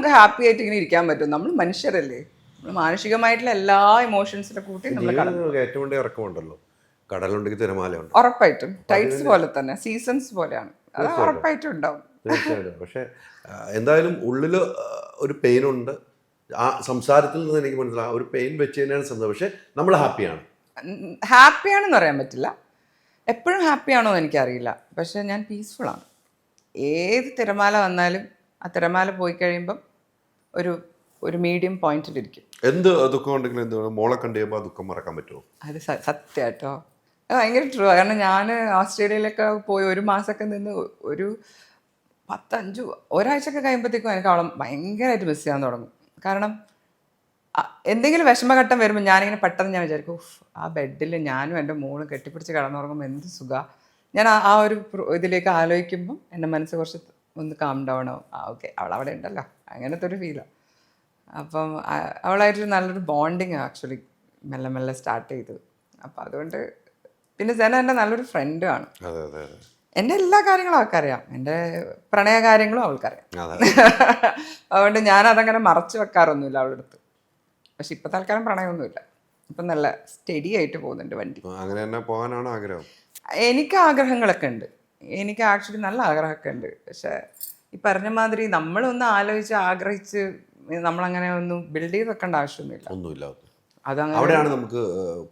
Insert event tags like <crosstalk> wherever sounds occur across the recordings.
നമുക്ക് ഹാപ്പി ആയിട്ട് ഇങ്ങനെ ഇരിക്കാൻ പറ്റും. നമ്മൾ മനുഷ്യരല്ലേ? നമ്മൾ മാനസികമായിട്ടുള്ള എല്ലാ ഇമോഷൻസിനെ കൂട്ടി നമ്മൾ ഏറ്റവും ഇറക്കമുണ്ടല്ലോ. കടലുണ്ടെങ്കിൽ തിരമാലയുണ്ട്. ഉറപ്പായിട്ടും. ടൈറ്റ്സ് പോലെ തന്നെ സീസൺസ് പോലെയാണ്. അത് ഉറപ്പായിട്ടും ഉണ്ടാവും. തീർച്ചയായിട്ടും. പക്ഷെ എന്തായാലും ഉള്ളിൽ ഒരു പെയിൻ ഉണ്ട്. ആ സംസാരത്തിൽ നിന്ന് എനിക്ക് മനസ്സിലാവും ഒരു പെയിൻ വെച്ച് തന്നെയാണ് സംഭവം പക്ഷെ നമ്മൾ ഹാപ്പിയാണ് ഹാപ്പിയാണെന്ന് പറയാൻ പറ്റില്ല. എപ്പോഴും ഹാപ്പിയാണോ എന്ന് എനിക്കറിയില്ല. പക്ഷെ ഞാൻ പീസ്ഫുൾ ആണ്. ഏത് തിരമാല വന്നാലും ആ തിരമാല പോയി കഴിയുമ്പം ഒരു ഒരു മീഡിയം പോയിന്റിലിരിക്കും എന്ത് ദുഃഖം ഉണ്ടെങ്കിലും എന്ത് മോളെ കണ്ടു കഴിയുമ്പോൾ ദുഃഖം മറക്കാൻ പറ്റുമോ? അത് സത്യം കേട്ടോ അത് ഭയങ്കര ട്രൂ കാരണം ഞാൻ ഓസ്ട്രേലിയയിലൊക്കെ പോയി ഒരു മാസമൊക്കെ നിന്ന് ഒരു പത്തഞ്ച് ഒരാഴ്ചയൊക്കെ കഴിയുമ്പോഴത്തേക്കും എനിക്ക് അവളെ ഭയങ്കരമായിട്ട് മിസ് ചെയ്യാൻ തുടങ്ങും. കാരണം എന്തെങ്കിലും വിഷമഘട്ടം വരുമ്പോൾ ഞാനിങ്ങനെ പെട്ടെന്ന് ഞാൻ വിചാരിക്കും ആ ബെഡിൽ ഞാനും എന്റെ മോളും കെട്ടിപ്പിടിച്ച് കിടന്നുറങ്ങുമ്പോൾ എന്ത് സുഖ. ഞാൻ ആ- ആ ഒരു ഇതിലേക്ക് ആലോചിക്കുമ്പോൾ എന്റെ മനസ്സ് കുറച്ച് ഒന്ന് കാം ഡൗൺ ആവും. ആ ഓക്കെ അവൾ അവിടെ ഉണ്ടല്ലോ. അങ്ങനത്തെ ഒരു ഫീലാണ് അപ്പം അവളായിട്ടൊരു നല്ലൊരു ബോണ്ടിങ് ആക്ച്വലി മെല്ലെ മെല്ലെ സ്റ്റാർട്ട് ചെയ്തു. അപ്പം അതുകൊണ്ട് പിന്നെ ജന എന്റെ നല്ലൊരു ഫ്രണ്ടുമാണ് എന്റെ എല്ലാ കാര്യങ്ങളും അവൾക്കറിയാം. എന്റെ പ്രണയ കാര്യങ്ങളും അവൾക്കറിയാം. അതെ. <laughs> അതുകൊണ്ട് ഞാൻ അതങ്ങനെ മറച്ചു വെക്കാറൊന്നുമില്ല അവളുടെ അടുത്ത് പക്ഷെ ഇപ്പം തൽക്കാലം പ്രണയമൊന്നുമില്ല. ഇപ്പം നല്ല സ്റ്റഡി ആയിട്ട് പോകുന്നുണ്ട് വണ്ടി. അങ്ങനെ തന്നെ പോകാനാണ് ആഗ്രഹം? എനിക്ക് ആഗ്രഹങ്ങളൊക്കെ ഉണ്ട്. എനിക്ക് ആക്ച്വലി നല്ല ആഗ്രഹമൊക്കെ ഉണ്ട്. പക്ഷെ ഈ പറഞ്ഞ മാതിരി നമ്മളൊന്ന് ആലോചിച്ച് ആഗ്രഹിച്ച് നമ്മളങ്ങനെ ഒന്നും ബിൽഡ് ചെയ്ത് വെക്കേണ്ട ആവശ്യമൊന്നുമില്ല. ഒന്നുമില്ല. അവിടെയാണ് നമുക്ക്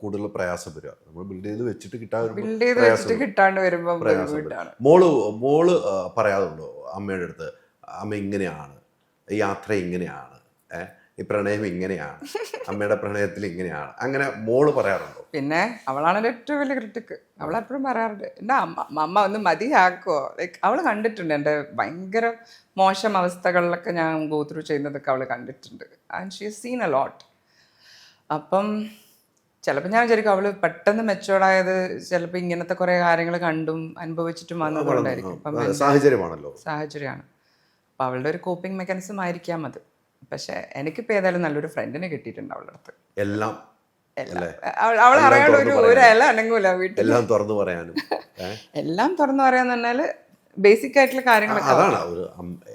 കൂടുതൽ പ്രയാസം വരിക. നമ്മൾ ബിൽഡ് ചെയ്ത് വെച്ചിട്ട് കിട്ടാൻ ബിൽഡ് ചെയ്ത് വെച്ചിട്ട് കിട്ടാണ്ട് വരുമ്പോൾ മോൾ മോൾ പറയാറുണ്ടോ? അമ്മയുടെ അടുത്ത് അമ്മ ഇങ്ങനെയാണ്. യാത്ര ഇങ്ങനെയാണ്. ഏ? ഈ പ്രണയം ഇങ്ങനെയാണ്. അമ്മയുടെ പ്രണയത്തിൽ ഇങ്ങനെയാണ്. അങ്ങനെ മോൾ പറയാറുണ്ടോ? പിന്നെ അവളാണ് ഏറ്റവും വലിയ ക്രിട്ടിക്ക് അവൾ എപ്പോഴും പറയാറുണ്ട് എന്റെ അമ്മ അമ്മ ഒന്ന് മതിയാക്കുമോ ലൈക്ക് അവൾ കണ്ടിട്ടുണ്ട്. എന്റെ ഭയങ്കര മോശം അവസ്ഥകളിലൊക്കെ ഞാൻ ഗോത്രൂ ചെയ്യുന്നതൊക്കെ അവൾ കണ്ടിട്ടുണ്ട്. And she seen a lot അപ്പം ചിലപ്പോൾ ഞാൻ വിചാരിക്കും അവൾ പെട്ടെന്ന് മെച്ചുവേർഡായത് ചിലപ്പോൾ ഇങ്ങനത്തെ കുറേ കാര്യങ്ങൾ കണ്ടും അനുഭവിച്ചിട്ടും വന്നതുകൊണ്ടായിരിക്കും സാഹചര്യമാണല്ലോ. സാഹചര്യമാണ്. അപ്പം അവളുടെ ഒരു കോപ്പിംഗ് മെക്കാനിസം ആയിരിക്കാം അത്. പക്ഷെ എനിക്കിപ്പോൾ ഏതായാലും നല്ലൊരു ഫ്രണ്ടിനെ കിട്ടിയിട്ടുണ്ട് അവളുടെ അടുത്ത് എല്ലാം. അവൾ- അറിയാണ്ട് ഒരു ഒരു ഇല അനങ്ങൂല വീട്ടിൽ എല്ലാം തുറന്നു പറയാനും. <laughs> എല്ലാം തുറന്നു പറയാന്ന് പറഞ്ഞാൽ ബേസിക് ആയിട്ടുള്ള കാര്യങ്ങളൊക്കെ അതാണ്. ഒരു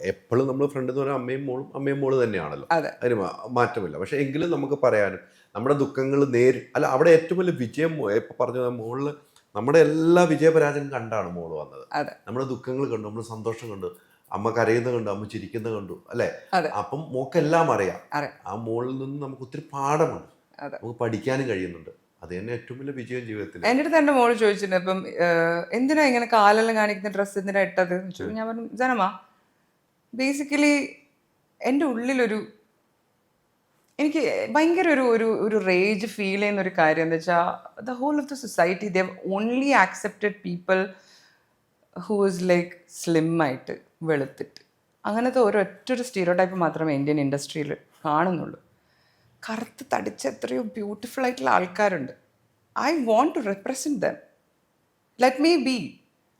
എപ്പോഴും നമ്മൾ ഫ്രണ്ട് എന്ന് പറയുമ്പോൾ അമ്മയും മോളും അമ്മയും മോൾ തന്നെയാണല്ലോ. അതെ. അതിന് മാറ്റമില്ല. പക്ഷെ എങ്കിലും നമുക്ക് പറയാനും നമ്മുടെ ദുഃഖങ്ങൾ നേരി അല്ല അവിടെ ഏറ്റവും വലിയ വിജയം ഇപ്പൊ പറഞ്ഞ മോളിൽ നമ്മുടെ എല്ലാ വിജയപരാജയം കണ്ടാണ് മോൾ വന്നത്. നമ്മുടെ ദുഃഖങ്ങൾ കണ്ടു നമ്മുടെ സന്തോഷം കണ്ടു. അമ്മ കരയുന്നത് കണ്ടു അമ്മ ചിരിക്കുന്നത് കണ്ടു അല്ലെ? അപ്പം മോക്കെല്ലാം അറിയാം. ആ മോളിൽ നിന്ന് നമുക്ക് ഒത്തിരി പാഠമുണ്ട്. നമുക്ക് പഠിക്കാനും കഴിയുന്നുണ്ട്. അത് തന്നെ ഏറ്റവും വലിയ വിജയം ജീവിതത്തിൽ എന്റെ അടുത്ത് എന്റെ മോൾ ചോദിച്ചിട്ടുണ്ട് ഇപ്പം എന്തിനാ ഇങ്ങനെ കാലെല്ലാം കാണിക്കുന്ന ഡ്രസ്സ് എന്തിനാ ഇട്ടത്? ഞാൻ പറഞ്ഞു ജനമാ ബേസിക്കലി എന്റെ ഉള്ളിലൊരു എനിക്ക് ഭയങ്കര ഒരു ഒരു ഒരു റേജ് ഫീൽ ചെയ്യുന്ന ഒരു കാര്യം എന്താ വെച്ചാൽ the whole of the society the only accepted people who is like slim ആയിട്ട്. വെളുത്തിട്ട്. അങ്ങനത്തെ ഒരൊറ്റ ഒരു സ്റ്റീരോ ടൈപ്പ് മാത്രമേ ഇന്ത്യൻ ഇൻഡസ്ട്രിയിൽ കാണുന്നുള്ളൂ. കറുത്ത് തടിച്ച എത്രയോ ബ്യൂട്ടിഫുൾ ആയിട്ടുള്ള ആൾക്കാരുണ്ട്. I want to represent them let me be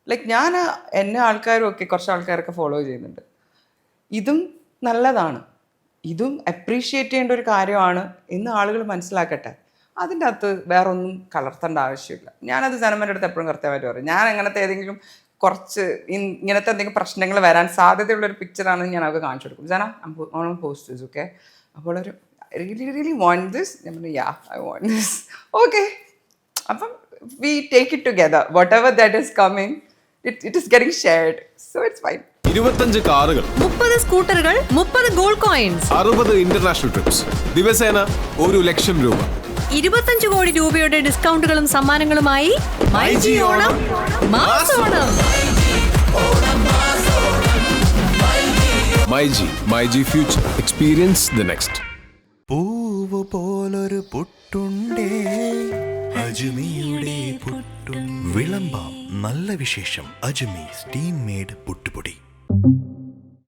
like ഞാൻ എന്നെ ആൾക്കാരും ഒക്കെ കുറച്ച് ആൾക്കാരൊക്കെ ഫോളോ ചെയ്യുന്നുണ്ട്. ഇതും നല്ലതാണ്. ഇതും അപ്രീഷിയേറ്റ് ചെയ്യേണ്ട ഒരു കാര്യമാണ് എന്ന് ആളുകൾ മനസ്സിലാക്കട്ടെ. അതിന്റെ അകത്ത് വേറൊന്നും കലർത്തേണ്ട ആവശ്യമില്ല. ഞാനത് ജനമന്റെ അടുത്ത് എപ്പോഴും കൃത്യമായിട്ട് പറയും. ഞാൻ അങ്ങനത്തെ ഏതെങ്കിലും കുറച്ച് ഇങ്ങനത്തെ എന്തെങ്കിലും പ്രശ്നങ്ങൾ വരാൻ സാധ്യതയുള്ള ഒരു പിക്ചറാണെന്ന് ഞാൻ അവർക്ക് കാണിച്ചു കൊടുക്കും ജന ഓൺ പോസ്റ്റേഴ്സ് ഓക്കെ അപ്പോൾ ഒരു റിയലി റിയലി വോണ്ട് ദിസ് ഞാൻ പറഞ്ഞു yeah I want this okay അപ്പം we take it together whatever that is coming it it is getting shared so it's fine ഇരുപത്തഞ്ച് കാറുകൾ മുപ്പത് സ്കൂട്ടറുകൾ മുപ്പത് ഗോൾഡ് കോയിൻസ് അറുപത് ഇന്റർനാഷണൽ ട്രിപ്സ് ദിവസേന ഒരു ലക്ഷം രൂപ. ഇരുപത്തഞ്ച് കോടി രൂപയുടെ ഡിസ്കൗണ്ടുകളും സമ്മാനങ്ങളുമായി Onam mass Onam. My G my G future. Experience the next. പൂവ് പോലൊരു പുട്ടുണ്ടേ. അജുമിയുടെ പുട്ടും. വിളമ്പാം നല്ല വിശേഷം. അജുമി സ്റ്റീം മേഡ് പുട്ടുപൊടി.